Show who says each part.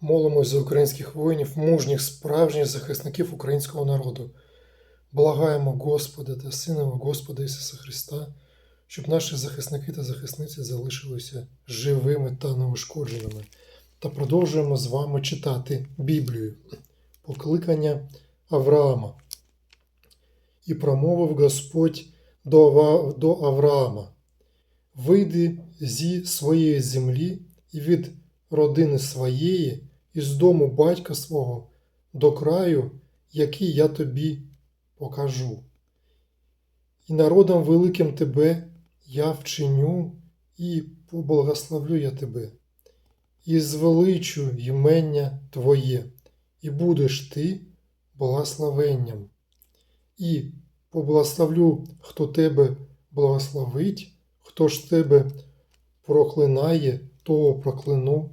Speaker 1: Молимось за українських воїнів, мужніх, справжніх захисників українського народу. Благаємо Господа та Сина Господа Ісуса Христа, щоб наші захисники та захисниці залишилися живими та неушкодженими. Та продовжуємо з вами читати Біблію, покликання Авраама. І промовив Господь до, Авраама: Вийди зі своєї землі і від родини своєї, і з дому батька свого до краю, який я тобі покажу. І народом великим тебе я вчиню і поблагословлю я тебе, і звеличу ймення Твоє, і будеш ти благословенням. І поблагословлю, хто тебе благословить, хто ж тебе проклинає, того прокляну,